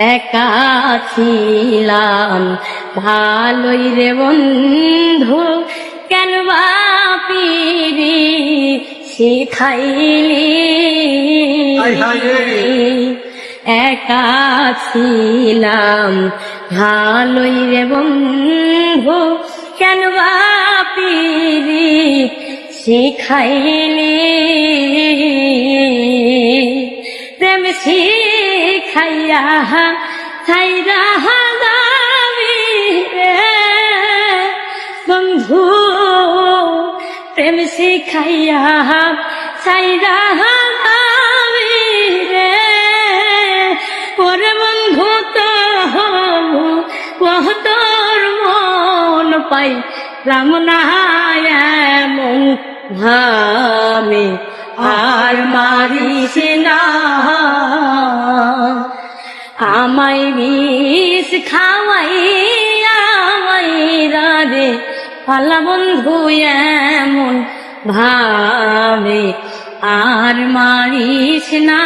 একা ছিলাম। ভালোই রে বন্ধু, কেন বাপিরি শিখাইলি। একা ছিলাম। ভালোই রে বন্ধু, কেন বাপিরি শিখাইলি? প্রেম শিখাইয়া ছাইরা যাবি রে। বন্ধু, প্রেম শিখাইয়া ছাইরা ওরে বন্ধু তো তোর মন পাই রামনায়ামন ভামে আর মারিস আমায় বিষ খাওয়াই আমায় রাধে। পালা বন্ধু এমন ভাবে আর মারিস না।